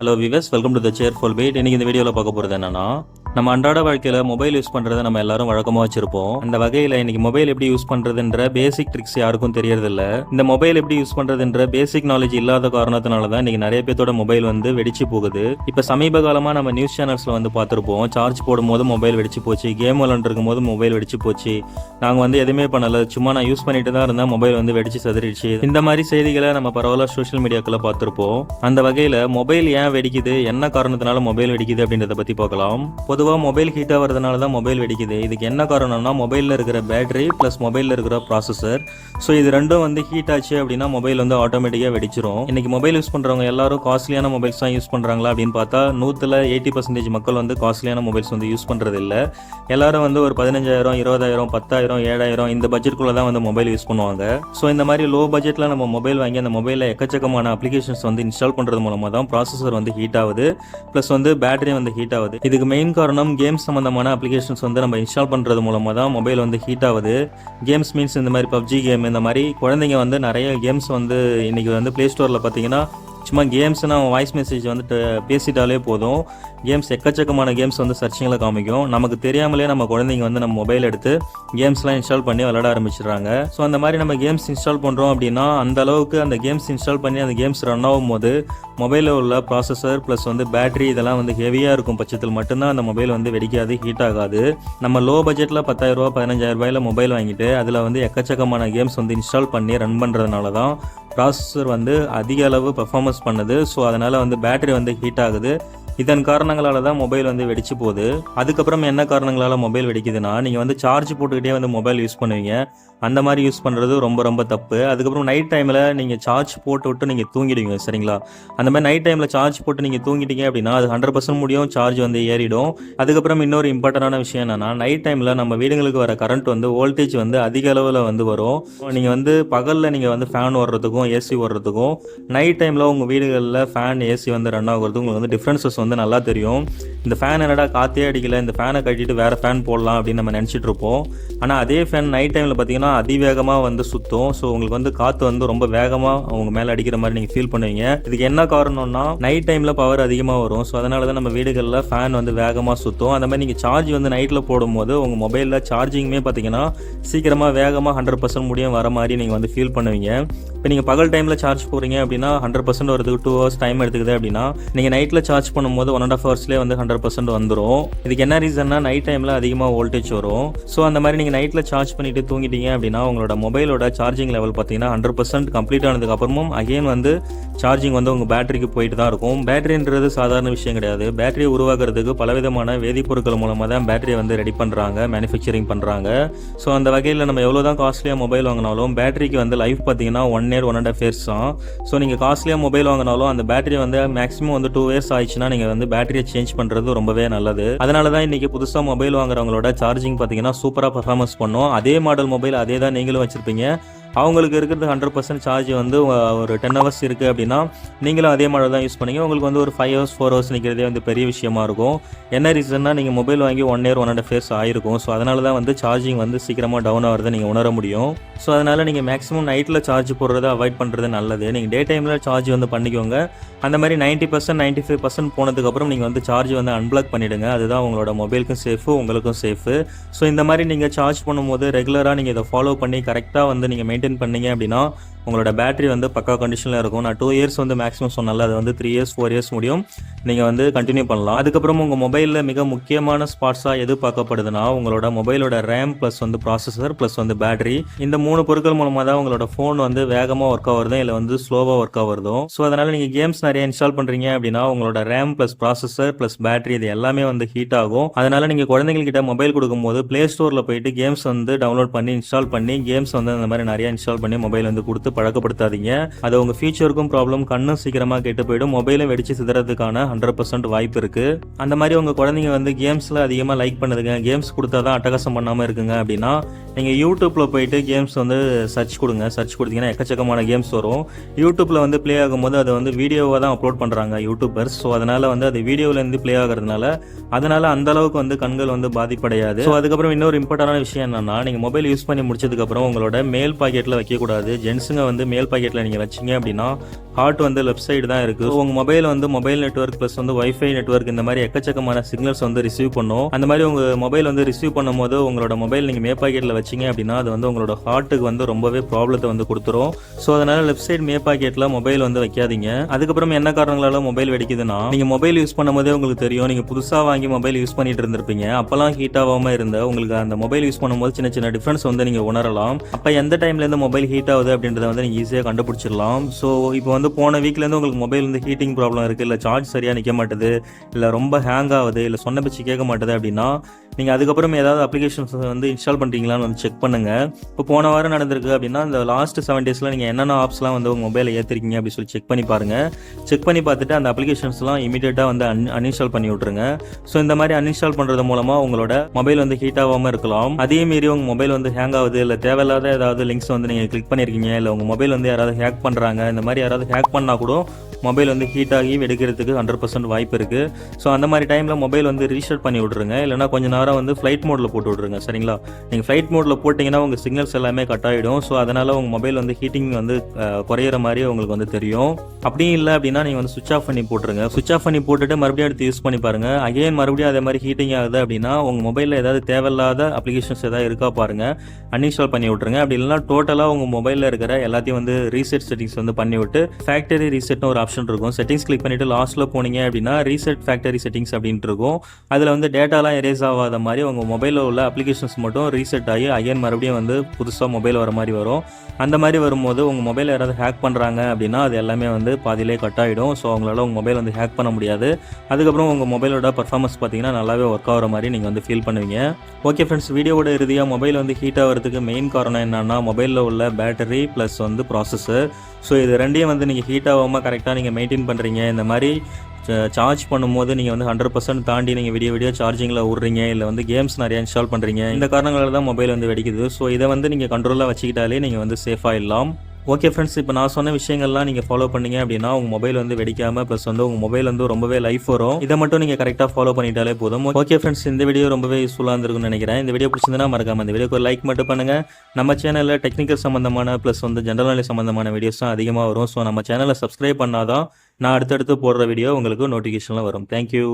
Hello விவஸ் welcome to the cheerful beat இன்னைக்கு இந்த வீடியோவில் பார்க்க போகிறது என்னன்னா நம்ம அன்றாட வாழ்க்கையில் மொபைல் யூஸ் பண்ணுறதை நம்ம எல்லாரும் வழக்கமாக வச்சிருப்போம். அந்த வகையில் இன்னைக்கு மொபைல் எப்படி யூஸ் பண்ணுறதுன்ற பேசிக் ட்ரிக்ஸ் யாருக்கும் தெரியறதில்ல. இந்த மொபைல் எப்படி யூஸ் பண்ணுறதுன்ற பேசிக் நாலேஜ் இல்லாத காரணத்தினால தான் இன்னைக்கு நிறைய பேர்த்தோட மொபைல் வந்து வெடிச்சு போகுது. இப்போ சமீப காலமாக நம்ம நியூஸ் சேனல்ஸில் வந்து பார்த்துருப்போம். சார்ஜ் போடும்போது மொபைல் வெடிச்சு போச்சு. கேம் விளாண்டுருக்கும் போது மொபைல் வெடிச்சு போச்சு. நாங்கள் வந்து எதுவுமே பண்ணல. சும்மா நான் யூஸ் பண்ணிட்டு தான் இருந்தேன். மொபைல் வந்து வெடிச்சு சதுரிடுச்சு இந்த மாதிரி செய்திகளை நம்ம பரவாயில்ல சோஷியல் மீடியாக்களை பார்த்துருப்போம். அந்த வகையில் மொபைல் ஏன் வெடிக்குது? என்ன காரணத்தினால மொபைல் வெடிக்குது அப்படின்றத பற்றி பார்க்கலாம். பொதுவாக மொபைல் ஹீட் ஆகிறதுனால தான் மொபைல் வெடிக்குது. இதுக்கு என்ன காரணம்னா மொபைலில் இருக்கிற பேட்டரி ப்ளஸ் மொபைலில் இருக்கிற ப்ராசஸர் ஸோ இது ரெண்டும் வந்து ஹீட் ஆச்சு அப்படின்னா மொபைல் வந்து ஆட்டோமேட்டிக்காக வெடிச்சிரும். இன்னைக்கு மொபைல் யூஸ் பண்ணுறவங்க எல்லாரும் காஸ்ட்லியான மொபைல்ஸ் தான் யூஸ் பண்ணுறாங்களா அப்படின்னு பார்த்தா நூற்றில் எயிட்டி பர்சன்டேஜ் மக்கள் வந்து காஸ்ட்லியான மொபைல்ஸ் வந்து யூஸ் பண்ணுறது இல்லை எல்லாரும் வந்து ஒரு பதினஞ்சாயிரம் இருபதாயிரம் பத்தாயிரம் ஏழாயிரம் இந்த பட்ஜெட்குள்ளே தான் வந்து மொபைல் யூஸ் பண்ணுவாங்க. ஸோ இந்த மாதிரி லோ பட்ஜெட்டில் நம்ம மொபைல் வாங்கி அந்த மொபைலில் எக்கச்சக்கமான அப்ளிகேஷன்ஸ் வந்து இன்ஸ்டால் பண்ணுறது மூலமாக தான் ப்ராசஸர் வந்து ஹீட் ஆகுது. ப்ளஸ் வந்து பேட்டரி வந்து ஹீட் ஆகுது. இதுக்கு மெயின் காரணம் கேம்ஸ் சம்மந்தமான அப்ளிகேஷன்ஸ் வந்து நம்ம இன்ஸ்டால் பண்ணுறது மூலமாக தான் மொபைல் வந்து ஹீட் ஆகுது. கேம்ஸ் மீன்ஸ் இந்த மாதிரி பப்ஜி கேம் இந்த மாதிரி குழந்தைங்க வந்து நிறைய கேம்ஸ் வந்து இன்றைக்கி வந்து ப்ளே ஸ்டோரில் பார்த்தீங்கன்னா சும்மா கேம்ஸ்னா வாய்ஸ் மெசேஜ் வந்துட்டு பேசிட்டாலே போதும். கேம்ஸ் எக்கச்சக்கமான கேம்ஸ் வந்து சர்ச்சிங்கில் காமிக்கும். நமக்கு தெரியாமலே நம்ம குழந்தைங்க வந்து நம்ம மொபைல் எடுத்து கேம்ஸ்லாம் இன்ஸ்டால் பண்ணி விளாட ஆரம்பிச்சிடுறாங்க. ஸோ அந்த மாதிரி நம்ம கேம்ஸ் இன்ஸ்டால் பண்ணுறோம் அப்படின்னா அந்த அளவுக்கு அந்த கேம்ஸ் இன்ஸ்டால் பண்ணி அந்த கேம்ஸ் ரன் ஆகும் போது மொபைலில் உள்ள ப்ராசஸர் ப்ளஸ் வந்து பேட்டரி இதெல்லாம் வந்து ஹெவியாக இருக்கும் பட்சத்தில் மட்டும்தான் அந்த மொபைல் வந்து வெடிக்காது ஹீட் ஆகாது. நம்ம லோ பட்ஜெட்டில் பத்தாயிரரூபா பதினஞ்சாயிரரூபாயில் மொபைல் வாங்கிட்டு அதில் வந்து எக்கச்சக்கமான கேம்ஸ் வந்து இன்ஸ்டால் பண்ணி ரன் பண்ணுறதுனால தான் ப்ராசஸர் வந்து அதிக அளவு பெர்ஃபார்மன்ஸ் பண்ணுது. ஸோ அதனால் வந்து பேட்டரி வந்து ஹீட் ஆகுது. இதன் காரணங்களால தான் மொபைல் வந்து வெடிச்சு போகுது. அதுக்கப்புறம் என்ன காரணங்களால் மொபைல் வெடிக்குதுன்னா நீங்கள் வந்து சார்ஜ் போட்டுக்கிட்டே வந்து மொபைல் யூஸ் பண்ணுவீங்க. அந்த மாதிரி யூஸ் பண்ணுறது ரொம்ப ரொம்ப தப்பு. அதுக்கப்புறம் நைட் டைமில் நீங்கள் சார்ஜ் போட்டு விட்டு நீங்கள் தூங்கிடுவீங்க சரிங்களா? அந்த மாதிரி நைட் டைமில் சார்ஜ் போட்டு நீங்கள் தூங்கிட்டீங்க அப்படின்னா அது ஹண்ட்ரட் பர்சன்ட் முடியும் சார்ஜ் வந்து ஏறிடும். அதுக்கப்புறம் இன்னொரு இம்பார்ட்டண்டான விஷயம் என்னென்னா நைட் டைமில் நம்ம வீடுங்களுக்கு வர கரண்ட் வந்து வோல்டேஜ் வந்து அதிக அளவில் வந்து வரும். நீங்கள் வந்து பகலில் நீங்கள் வந்து ஃபேன் ஓடுறதுக்கும் ஏசி ஓடுறதுக்கும் நைட் டைமில் உங்கள் வீடுகளில் ஃபேன் ஏசி வந்து ரன் ஆகுறதுக்கும் உங்களுக்கு வந்து டிஃப்ரென்சஸ் வந்து நல்லா தெரியும். இந்த ஃபேன் என்னடா காற்றே அடிக்கல இந்த ஃபேனை கட்டிட்டு வேறு ஃபேன் போடலாம் அப்படின்னு நம்ம நினச்சிட்டு இருப்போம். ஆனால் அதே ஃபேன் நைட் டைமில் பார்த்தீங்கன்னா அதிவேகமாக வந்து சுற்றும் ஸோ உங்களுக்கு வந்து காற்று வந்து ரொம்ப வேகமாக உங்க மேலே அடிக்கிற மாதிரி நீங்கள் ஃபீல் பண்ணுவீங்க. இதுக்கு என்ன காரணம்னா நைட் டைமில் பவர் அதிகமாக வரும். ஸோ அதனால தான் நம்ம வீடுகளில் ஃபேன் வந்து வேகமாக சுற்றும் அந்த மாதிரி நீங்கள் சார்ஜ் வந்து நைட்டில் போடும்போது உங்கள் மொபைலில் சார்ஜிங்குமே பார்த்தீங்கன்னா சீக்கிரமாக வேகமாக ஹண்ட்ரட் பர்சன்ட் முடியும் வர மாதிரி நீங்கள் வந்து ஃபீல் பண்ணுவீங்க. இப்போ நீங்கள் பகல் டைமில் சார்ஜ் போகிறீங்க அப்படின்னா ஹண்ட்ரட் பர்சன்ட் வரதுக்கு டூ ஹவர்ஸ் டைம் எடுத்துக்குது அப்படின்னா நீங்கள் நைட்டில் சார்ஜ் பண்ணும்போது ஒன் அண்ட் ஆஃப் ஹவர்ஸ்லேயே வந்து ஹண்ட்ரட் பர்சன்ட் வந்துடும் இதுக்கு என்ன ரீசன்னா நைட் டைமில் அதிகமாக வோல்டேஜ் வரும். ஸோ அந்த மாதிரி நீங்கள் நைட்டில் சார்ஜ் பண்ணிட்டு தூங்கிட்டீங்க அப்படின்னா உங்களோட மொபைலோட சார்ஜிங் லெவல் பார்த்தீங்கன்னா ஹண்ட்ரட் பர்சன்ட் கம்ப்ளீட் ஆனதுக்கு அப்புறமும் அகைன் வந்து சார்ஜிங் வந்து உங்கள் பேட்டரிக்கு போயிட்டு தான் இருக்கும். பேட்டரின்றது சாதாரண விஷயம் கிடையாது. பேட்டரியை உருவாக்குறதுக்கு பலவிதமான வேதிப்பொருட்கள் மூலமாக தான் பேட்டரியை வந்து ரெடி பண்ணுறாங்க மேனுஃபேக்சரிங் பண்ணுறாங்க ஸோ அந்த வகையில் நம்ம எவ்வளோ தான் காஸ்ட்லியாக மொபைல் வாங்கினாலும் பேட்டரிக்கு வந்து லைஃப் பார்த்தீங்கன்னா one year one and half years தான். ஸோ நீங்கள் காஸ்ட்லியாக மொபைல் வாங்கினாலும் அந்த பேட்டரி வந்து மேக்ஸிமம் வந்து டூ இயர்ஸ் ஆயிடுச்சுன்னா நீங்கள் வந்து பேட்டரியை சேஞ்ச் பண்ணுறது ரொம்பவே நல்லது. அதனால தான் இன்றைக்கி புதுசாக மொபைல் வாங்குறவங்களோட சார்ஜிங் பார்த்தீங்கன்னா சூப்பராக பர்ஃபார்மன்ஸ் பண்ணும். அதே மாடல் மொபைல் அதே தான் நீங்களும் வச்சுருப்பீங்க. அவங்களுக்கு இருக்கிறது ஹண்ட்ரட் பர்சன்ட் சார்ஜ் வந்து ஒரு டென் ஹவர்ஸ் இருக்குது அப்படின்னா நீங்களும் அதே மாதிரி தான் யூஸ் பண்ணீங்க உங்களுக்கு வந்து ஒரு ஃபைவ் ஹவர்ஸ் ஃபோர் ஹவர்ஸ் நிற்கிறதே வந்து பெரிய விஷயமா இருக்கும். என்ன ரீசன்னா நீங்கள் மொபைல் வாங்கி one year one and half years ஆயிருக்கும். ஸோ அதனால தான் வந்து சார்ஜிங் வந்து சீக்கிரமாக டவுன் ஆகிறத நீங்கள் உணர முடியும். ஸோ அதனால் நீங்கள் மேக்ஸிமம் நைட்டில் சார்ஜ் போடுறத அவாய்ட் பண்ணுறது நல்லது. நீங்கள் டே டைமில் சார்ஜ் வந்து பண்ணிக்கோங்க. அந்த மாதிரி ninety percent ninety five percent போனதுக்கப்புறம் நீங்கள் வந்து சார்ஜ் வந்து அன்பிளாக் பண்ணிவிடுங்க அதுதான் உங்களோட மொபைலுக்கும் சேஃபு உங்களுக்கும் சேஃபு ஸோ இந்த மாதிரி நீங்கள் சார்ஜ் பண்ணும்போது ரெகுலராக நீங்கள் இதை ஃபாலோ பண்ணி கரெக்டாக வந்து நீங்கள் மெயின்டைன் பண்ணீங்க அப்படின்னா உங்களோட பேட்டரி வந்து பக்கா கண்டிஷனில் இருக்கும். நான் டூ இயர்ஸ் வந்து மேக்ஸிமம் சொன்னால அது வந்து த்ரீ இயர்ஸ் ஃபோர் இயர்ஸ் முடியும். நீங்கள் வந்து கண்டினியூ பண்ணலாம். அதுக்கப்புறம் உங்கள் மொபைலில் மிக முக்கியமான ஸ்பாட்ஸாக எது பார்க்கப்படுதுன்னா உங்களோட மொபைலோட ரேம் ப்ளஸ் வந்து ப்ராசஸர் ப்ளஸ் வந்து பேட்டரி இந்த மூணு பொருட்கள் மூலமாக தான் உங்களோட ஃபோன் வந்து வேகமாக ஒர்க் ஆகுறதும் இல்லை வந்து ஸ்லோவாக ஒர்க் ஆகுறதும் ஸோ அதனால் நீங்கள் கேம்ஸ் நிறைய இன்ஸ்டால் பண்ணுறீங்க அப்படின்னா உங்களோட RAM plus processor plus battery இது எல்லாமே வந்து ஹீட் ஆகும். அதனால் நீங்கள் குழந்தைங்கள்கிட்ட மொபைல் கொடுக்கும்போது ப்ளே ஸ்டோரில் போயிட்டு கேம்ஸ் வந்து டவுன்லோட் பண்ணி இன்ஸ்டால் பண்ணி கேம்ஸ் வந்து அந்த மாதிரி நிறைய இன்ஸ்டால் பண்ணி மொபைல் வந்து கொடுத்து பழக்கப்படுத்தாதீங்க. அது உங்க ஃபியூச்சருக்கும் ப்ராப்ளம் கண்ணும் சீக்கிரமா கெட்டு போயிடும். மொபைலும் வெடிச்சு சிதறதுக்கான ஹண்ட்ரட் பர்சன்ட் வாய்ப்பு இருக்கு. அந்த மாதிரி உங்க குழந்தைங்க வந்து கேம்ஸ்ல அதிகமா லைக் பண்ணுதுங்க. கேம்ஸ் கொடுத்தா தான் அட்டகாசம் பண்ணாம இருக்குங்க அப்படின்னா நீங்க யூடியூப்ல போயிட்டு கேம்ஸ் வந்து சர்ச் கொடுங்க. சர்ச் கொடுத்தீங்கன்னா எக்கச்சக்கமான கேம்ஸ் வரும். யூடியூப்ல வந்து ப்ளே ஆகும்போது அதை வந்து வீடியோவாக தான் அப்லோட் பண்றாங்க யூடியூபர்ஸ் ஸோ அதனால வந்து அது வீடியோல இருந்து ப்ளே ஆகிறதுனால அதனால அந்த அளவுக்கு வந்து கண்கள் வந்து பாதிப்படையாது. ஸோ அதுக்கப்புறம் இன்னொரு இம்பார்ட்டன்டான விஷயம் என்னன்னா நீங்க மொபைல் யூஸ் பண்ணி முடிச்சதுக்கு அப்புறம் உங்களோட மேல் பாக்கெட்ல வைக்கக்கூடாது. ஜென்ஸுங்க வந்து மேல் பாக்கெட்டில் நீங்கள் வச்சீங்க அப்படின்னா ஹார்ட் வந்து லெஃப்ட் சைடு தான் இருக்குது உங்கள் மொபைல் வந்து மொபைல் நெட்வொர்க் ப்ளஸ் வந்து ஒய்ஃபை நெட்வொர்க் இந்த மாதிரி எக்கச்சக்கமான சிக்னல்ஸ் வந்து ரிசீவ் பண்ணும். அந்த மாதிரி உங்கள் மொபைல் வந்து ரிசீவ் பண்ணும்போது உங்களோட மொபைல் நீங்கள் மே பாக்கெட்டில் வச்சீங்க அப்படின்னா அது வந்து உங்களோட ஹார்ட்டுக்கு வந்து ரொம்பவே ப்ராப்ளத்தை வந்து கொடுத்துரும். ஸோ அதனால் லெஃப்ட் சைடு மே பாக்கெட்டில் மொபைல் வந்து வைக்காதீங்க. அதுக்கப்புறம் என்ன காரணங்களால மொபைல் வெடிக்குதுன்னா நீங்கள் மொபைல் யூஸ் பண்ணும்போதே உங்களுக்கு தெரியும். நீங்கள் புதுசாக வாங்கி மொபைல் யூஸ் பண்ணிட்டு இருந்திருப்பீங்க. அப்போல்லாம் ஹீட் ஆகாமல் இருந்த உங்களுக்கு அந்த மொபைல் யூஸ் பண்ணும்போது சின்ன சின்ன டிஃப்ரென்ஸ் வந்து நீங்கள் உணரலாம். அப்போ எந்த டைம்லேருந்து மொபைல் ஹீட் ஆகுது அப்படின்றத வந்து நீங்கள் ஈஸியாக கண்டுபிடிச்சிடலாம். ஸோ இப்போ வந்து போன வீக்லேருந்து உங்களுக்கு மொபைல் வந்து ஹீட்டிங் ப்ராப்ளம் இருக்குது இல்லை சார்ஜ் சரியாக நிற்க மாட்டுது. இல்லை ரொம்ப ஹேங் ஆகுது. இல்லை சொன்ன பேச்சு கேட்க மாட்டுது அப்படின்னா நீங்கள் அதுக்கப்புறம் ஏதாவது அப்ளிகேஷன்ஸ் வந்து இன்ஸ்டால் பண்ணுறீங்களான்னு வந்து செக் பண்ணுங்கள் இப்போ போன வாரம் நடந்திருக்கு அப்படின்னா இந்த லாஸ்ட் செவன் டேஸில் நீங்கள் என்னென்ன ஆப்ஸ்லாம் வந்து உங்கள் மொபைலில் ஏற்றிருக்கீங்க அப்படின்னு சொல்லி செக் பண்ணி பாருங்கள் செக் பண்ணி பார்த்துட்டு அந்த அப்ளிகேஷன்ஸ்லாம் இமீடியட்டாக வந்து அன் அன்இன்ஸ்டால் பண்ணி விட்ருங்க ஸோ இந்த மாதிரி அன்இன்ஸ்டால் பண்ணுறது மூலமாக உங்களோட மொபைல் வந்து ஹீட் ஆகாமல் இருக்கலாம். அதே மீறி உங்கள் மொபைல் வந்து ஹேங் ஆகுது. இல்லை தேவையில்லாத ஏதாவது லிங்க்ஸ் வந்து நீங்கள் கிளிக் பண்ணியிருக்கீங்க இல்லை உங்கள் மொபைல் வந்து யாராவது ஹேக் பண்ணுறாங்க இந்த மாதிரி யாராவது ஹேக் பண்ணால் கூட மொபைல் வந்து ஹீட் ஆகி வெடிக்கிறதுக்கு ஹண்ட்ரட் பர்சன்ட் வாய்ப்பு இருக்குது ஸோ அந்த மாதிரி டைமில் மொபைல் வந்து ரீஸ்டார்ட் பண்ணி விட்ருங்க இல்லைனா கொஞ்ச நேரம் வந்து ஃப்ளைட் மோடில் போட்டு விட்ருங்க சரிங்களா? நீங்கள் ஃப்ளைட் மோடில் போட்டிங்கன்னா உங்கள் சிக்னல்ஸ் எல்லாமே கட் ஆகிடும் ஸோ அதனால் உங்கள் மொபைல் வந்து ஹீட்டிங் வந்து குறையிற மாதிரி உங்களுக்கு வந்து தெரியும். அப்படியும் இல்லை அப்படின்னா நீங்கள் வந்து சுவிச் ஆஃப் பண்ணி போட்டுருங்க. சுவிச் ஆஃப் பண்ணி போட்டுட்டு மறுபடியும் எடுத்து யூஸ் பண்ணி பாருங்கள் அகைன் மறுபடியும் அதே மாதிரி ஹீட்டிங் ஆகுது அப்படின்னா உங்கள் மொபைலில் ஏதாவது தேவையில்லாத அப்ளிகேஷன்ஸ் ஏதாவது இருக்கா பாருங்கள் அன்இன்ஸ்டால் பண்ணி விட்ருங்க அப்படி இல்லைனா டோட்டலாக உங்கள் மொபைலில் இருக்கிற எல்லாத்தையும் வந்து ரீசெட் செட்டிங்ஸ் வந்து பண்ணி விட்டு ஃபேக்டரி ரீசெட்னு ஒரு ஆப்ஷன் இருக்கும். செட்டிங்ஸ் கிளிக் பண்ணிட்டு லாஸ்ட்டில் போனீங்க அப்படின்னா ரீசெட் ஃபேக்டரி செட்டிங்ஸ் அப்படின்ட்டு இருக்கும். அதில் வந்து டேட்டாலாம் எரேஸ் ஆகாத மாதிரி உங்கள் மொபைலில் உள்ள அப்ளிகேஷன்ஸ் மட்டும் ரீசெட் ஆகி அகைன் மறுபடியும் வந்து புதுசாக மொபைல் வர மாதிரி வரும். அந்த மாதிரி வரும்போது உங்கள் மொபைல் யாராவது ஹேக் பண்ணுறாங்க அப்படின்னா அது எல்லாமே வந்து பாதியிலே கட் ஆகிடும் ஸோ அவங்களால உங்கள் மொபைல் வந்து ஹேக் பண்ண முடியாது. அதுக்கப்புறம் உங்கள் மொபைலோட பர்ஃபார்மன்ஸ் பார்த்தீங்கன்னா நல்லாவே ஒர்க் ஆகிற மாதிரி நீங்கள் வந்து ஃபீல் பண்ணுவீங்க. ஓகே ஃப்ரெண்ட்ஸ் வீடியோவோட இறுதியாக மொபைல் வந்து ஹீட் ஆகிறதுக்கு மெயின் காரணம் என்னன்னா மொபைலில் உள்ள பேட்டரி ப்ளஸ் வந்து ப்ராசஸர் ஸோ இது ரெண்டையும் வந்து நீங்கள் ஹீட் ஆகாமல் கரெக்டாக நீங்கள் மெயின்டைன் பண்ணுறீங்க இந்த மாதிரி சார்ஜ் பண்ணும்போது நீங்கள் வந்து ஹண்ட்ரட் பர்சன்ட் தாண்டி நீங்கள் விடிய விடிய சார்ஜிங்கில் விட்றீங்க இல்லை வந்து கேம்ஸ் நிறையா இன்ஸ்டால் பண்ணுறீங்க இந்த காரணங்களால் தான் மொபைல் வந்து வெடிக்குது. ஸோ இதை வந்து நீங்கள் கண்ட்ரோலாக வச்சுக்கிட்டாலே நீங்கள் வந்து சேஃபாக இல்லாம் ஓகே ஃப்ரெண்ட்ஸ் இப்போ நான் சொன்ன விஷயங்கள்லாம் நீங்கள் ஃபாலோ பண்ணீங்க அப்படின்னா உங்கள் மொபைல் வந்து வெடிக்காமல் ப்ளஸ் வந்து உங்கள் மொபைல் வந்து ரொம்பவே லைஃப் வரும். இதை மட்டும் நீங்கள் கரெக்டாக ஃபாலோ பண்ணிட்டாலே போதும். ஓகே ஃப்ரெண்ட்ஸ் இந்த வீடியோ ரொம்பவே யூஸ்ஃபுல்லாக இருந்திருக்குன்னு நினைக்கிறேன். இந்த வீடியோ பிடிச்சிருந்தா மறக்காம இந்த வீடியோக்கு லைக் மட்டும் பண்ணுங்கள் நம்ம சேனலில் டெக்னிக்கல் சம்மந்தமான ப்ளஸ் வந்து ஜென்ரல் நாலேஜ் சம்மந்தமான வீடியோஸ் தான் அதிகமாக வரும். ஸோ நம்ம சேனலை சப்ஸ்கிரைப் பண்ணாதான் நான் அடுத்தடுத்து போடுற வீடியோ உங்களுக்கு நோட்டிஃபிகேஷனில் வரும். தேங்க்யூ